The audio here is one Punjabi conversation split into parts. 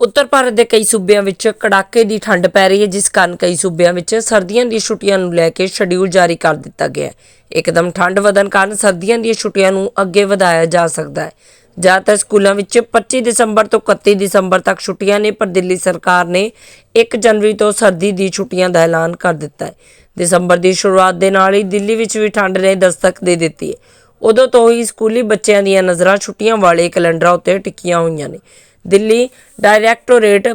ਉੱਤਰ ਭਾਰਤ ਦੇ ਕਈ ਸੂਬਿਆਂ ਵਿੱਚ ਕੜਾਕੇ ਦੀ ਠੰਡ ਪੈ ਰਹੀ ਹੈ, ਜਿਸ ਕਾਰਨ ਕਈ ਸੂਬਿਆਂ ਵਿੱਚ ਸਰਦੀਆਂ ਦੀਆਂ ਛੁੱਟੀਆਂ ਨੂੰ ਲੈ ਕੇ ਸ਼ਡਿਊਲ ਜਾਰੀ ਕਰ ਦਿੱਤਾ ਗਿਆ ਹੈ। ਇੱਕਦਮ ਠੰਡ ਵਧਣ ਕਾਰਨ ਸਰਦੀਆਂ ਦੀਆਂ ਛੁੱਟੀਆਂ ਨੂੰ ਅੱਗੇ ਵਧਾਇਆ ਜਾ ਸਕਦਾ ਹੈ। ਜ਼ਿਆਦਾਤਰ ਸਕੂਲਾਂ ਵਿੱਚ 25 ਦਸੰਬਰ ਤੋਂ 31 ਦਸੰਬਰ ਤੱਕ ਛੁੱਟੀਆਂ ਨੇ, ਪਰ ਦਿੱਲੀ ਸਰਕਾਰ ਨੇ 1 ਜਨਵਰੀ ਤੋਂ ਸਰਦੀ ਦੀ ਛੁੱਟੀਆਂ ਦਾ ਐਲਾਨ ਕਰ ਦਿੱਤਾ ਹੈ। ਦਸੰਬਰ ਦੀ ਸ਼ੁਰੂਆਤ ਦੇ ਨਾਲ ਹੀ ਦਿੱਲੀ ਵਿੱਚ ਵੀ ਠੰਡ ਨੇ ਦਸਤਕ ਦੇ ਦਿੱਤੀ ਹੈ। ਉਦੋਂ ਤੋਂ ਹੀ ਸਕੂਲੀ ਬੱਚਿਆਂ ਦੀਆਂ ਨਜ਼ਰਾਂ ਛੁੱਟੀਆਂ ਵਾਲੇ ਕੈਲੰਡਰਾਂ ਉੱਤੇ ਟਿਕੀਆਂ ਹੋਈਆਂ ਨੇ। ਦਿੱਲੀ ਡਾਇਰੈਕਟੋਰੇਟ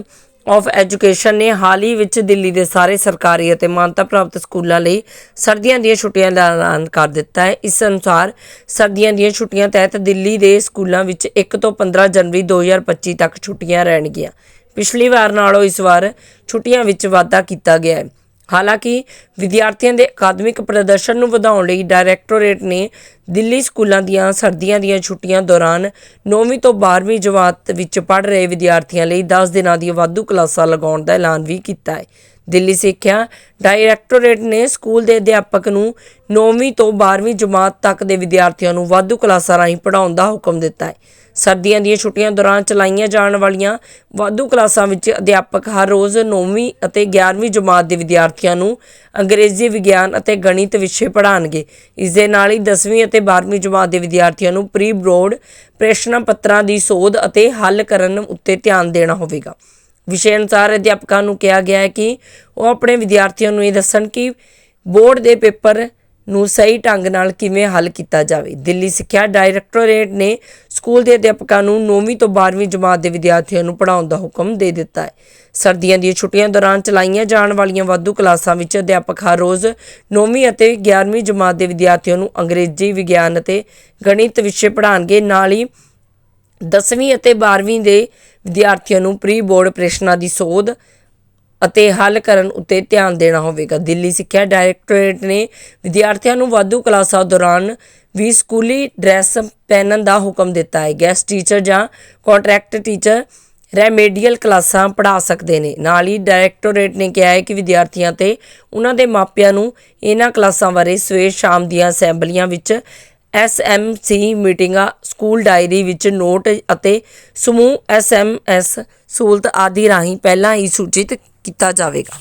ਆਫ ਐਜੂਕੇਸ਼ਨ ਨੇ ਹਾਲ ਹੀ ਵਿੱਚ ਦਿੱਲੀ ਦੇ ਸਾਰੇ ਸਰਕਾਰੀ ਅਤੇ ਮਾਨਤਾ ਪ੍ਰਾਪਤ ਸਕੂਲਾਂ ਲਈ ਸਰਦੀਆਂ ਦੀਆਂ ਛੁੱਟੀਆਂ ਦਾ ਐਲਾਨ ਕਰ ਦਿੱਤਾ ਹੈ। ਇਸ ਅਨੁਸਾਰ ਸਰਦੀਆਂ ਦੀਆਂ ਛੁੱਟੀਆਂ ਤਹਿਤ ਦਿੱਲੀ ਦੇ ਸਕੂਲਾਂ ਵਿੱਚ 1 ਤੋਂ 15 ਜਨਵਰੀ 2025 ਤੱਕ ਛੁੱਟੀਆਂ ਰਹਿਣਗੀਆਂ। ਪਿਛਲੀ ਵਾਰ ਨਾਲੋਂ ਇਸ ਵਾਰ ਛੁੱਟੀਆਂ ਵਿੱਚ ਵਾਧਾ ਕੀਤਾ ਗਿਆ ਹੈ। ਹਾਲਾਂਕਿ, ਵਿਦਿਆਰਥੀਆਂ ਦੇ ਅਕਾਦਮਿਕ ਪ੍ਰਦਰਸ਼ਨ ਨੂੰ ਵਧਾਉਣ ਲਈ ਡਾਇਰੈਕਟੋਰੇਟ ਨੇ ਦਿੱਲੀ ਸਕੂਲਾਂ ਦੀਆਂ ਸਰਦੀਆਂ ਦੀਆਂ ਛੁੱਟੀਆਂ ਦੌਰਾਨ 9ਵੀਂ ਤੋਂ 12ਵੀਂ ਜਮਾਤ ਵਿੱਚ ਪੜ੍ਹ ਰਹੇ ਵਿਦਿਆਰਥੀਆਂ ਲਈ 10 ਦਿਨਾਂ ਦੀਆਂ ਵਾਧੂ ਕਲਾਸਾਂ ਲਗਾਉਣ ਦਾ ਐਲਾਨ ਵੀ ਕੀਤਾ ਹੈ। ਦਿੱਲੀ ਸਿੱਖਿਆ ਡਾਇਰੈਕਟੋਰੇਟ ਨੇ ਸਕੂਲ ਦੇ ਅਧਿਆਪਕ ਨੂੰ 9ਵੀਂ ਤੋਂ 12ਵੀਂ ਜਮਾਤ ਤੱਕ ਦੇ ਵਿਦਿਆਰਥੀਆਂ ਨੂੰ ਵਾਧੂ ਕਲਾਸਾਂ ਰਾਹੀਂ ਪੜ੍ਹਾਉਣ ਦਾ ਹੁਕਮ ਦਿੱਤਾ ਹੈ। ਸਰਦੀਆਂ ਦੀਆਂ ਛੁੱਟੀਆਂ ਦੌਰਾਨ ਚਲਾਈਆਂ ਜਾਣ ਵਾਲੀਆਂ ਵਾਧੂ ਕਲਾਸਾਂ ਵਿੱਚ ਅਧਿਆਪਕ ਹਰ ਰੋਜ਼ 9ਵੀਂ ਅਤੇ 11ਵੀਂ ਜਮਾਤ ਦੇ ਵਿਦਿਆਰਥੀਆਂ ਨੂੰ ਅੰਗਰੇਜ਼ੀ ਵਿਗਿਆਨ ਅਤੇ ਗਣਿਤ ਵਿਸ਼ੇ ਪੜ੍ਹਾਉਣਗੇ। ਇਸ ਦੇ ਨਾਲ ਹੀ 10ਵੀਂ ਅਤੇ 12ਵੀਂ ਜਮਾਤ ਦੇ ਵਿਦਿਆਰਥੀਆਂ ਨੂੰ ਪ੍ਰੀ ਬੋਰਡ ਪ੍ਰਸ਼ਨ ਪੱਤਰਾਂ ਦੀ ਸੋਧ ਅਤੇ ਹੱਲ ਕਰਨ ਉੱਤੇ ਧਿਆਨ ਦੇਣਾ ਹੋਵੇਗਾ। ਵਿਸ਼ੇ ਅਨੁਸਾਰ ਅਧਿਆਪਕਾਂ ਨੂੰ ਕਿਹਾ ਗਿਆ ਹੈ ਕਿ ਉਹ ਆਪਣੇ ਵਿਦਿਆਰਥੀਆਂ ਨੂੰ ਇਹ ਦੱਸਣ ਕਿ ਬੋਰਡ ਦੇ ਪੇਪਰ ਨੂੰ ਸਹੀ ਢੰਗ ਨਾਲ ਕਿਵੇਂ ਹੱਲ ਕੀਤਾ ਜਾਵੇ। ਦਿੱਲੀ ਸਿੱਖਿਆ ਡਾਇਰੈਕਟੋਰੇਟ ਨੇ ਸਕੂਲ ਦੇ ਅਧਿਆਪਕਾਂ ਨੂੰ 9ਵੀਂ ਤੋਂ 12ਵੀਂ ਜਮਾਤ ਦੇ ਵਿਦਿਆਰਥੀਆਂ ਨੂੰ ਪੜ੍ਹਾਉਣ ਦਾ ਹੁਕਮ ਦੇ ਦਿੱਤਾ ਹੈ। ਸਰਦੀਆਂ ਦੀਆਂ ਛੁੱਟੀਆਂ ਦੌਰਾਨ ਚਲਾਈਆਂ ਜਾਣ ਵਾਲੀਆਂ ਵਾਧੂ ਕਲਾਸਾਂ ਵਿੱਚ ਅਧਿਆਪਕ ਹਰ ਰੋਜ਼ 9ਵੀਂ ਅਤੇ 11ਵੀਂ ਜਮਾਤ ਦੇ ਵਿਦਿਆਰਥੀਆਂ ਨੂੰ ਅੰਗਰੇਜ਼ੀ ਵਿਗਿਆਨ ਅਤੇ ਗਣਿਤ ਵਿਸ਼ੇ ਪੜ੍ਹਾਉਣਗੇ। ਨਾਲ ਹੀ 10ਵੀਂ ਅਤੇ 12ਵੀਂ ਦੇ ਵਿਦਿਆਰਥੀਆਂ ਨੂੰ ਪ੍ਰੀ ਬੋਰਡ ਪ੍ਰਸ਼ਨਾਂ ਦੀ ਸੋਧ ਅਤੇ ਹੱਲ ਕਰਨ ਉੱਤੇ ਧਿਆਨ ਦੇਣਾ ਹੋਵੇਗਾ। ਦਿੱਲੀ ਸਿੱਖਿਆ ਡਾਇਰੈਕਟੋਰੇਟ ਨੇ ਵਿਦਿਆਰਥੀਆਂ ਨੂੰ ਵਾਧੂ ਕਲਾਸਾਂ ਦੌਰਾਨ ਵੀ ਸਕੂਲੀ ਡਰੈਸ ਪਹਿਨਣ ਦਾ ਹੁਕਮ ਦਿੱਤਾ ਹੈ। ਗੈਸਟ ਟੀਚਰ ਜਾਂ ਕੰਟਰੈਕਟ ਟੀਚਰ ਰੈਮੇਡੀਅਲ ਕਲਾਸਾਂ ਪੜ੍ਹਾ ਸਕਦੇ ਨੇ। ਨਾਲ ਹੀ ਡਾਇਰੈਕਟੋਰੇਟ ਨੇ ਕਿਹਾ ਹੈ ਕਿ ਵਿਦਿਆਰਥੀਆਂ ਤੇ ਉਹਨਾਂ ਦੇ ਮਾਪਿਆਂ ਨੂੰ ਇਹਨਾਂ ਕਲਾਸਾਂ ਬਾਰੇ ਸਵੇਰ ਸ਼ਾਮ ਦੀਆਂ ਅਸੈਂਬਲੀਆਂ ਵਿੱਚ ਐਸਐਮਸੀ ਮੀਟਿੰਗਾਂ, ਸਕੂਲ ਡਾਇਰੀ ਵਿੱਚ ਨੋਟ ਅਤੇ ਸਮੂਹ ਐਸਐਮਐਸ ਸਹੂਲਤ ਆਦਿ ਰਾਹੀਂ ਪਹਿਲਾਂ ਹੀ ਸੂਚਿਤ ਕੀਤਾ ਜਾਵੇਗਾ।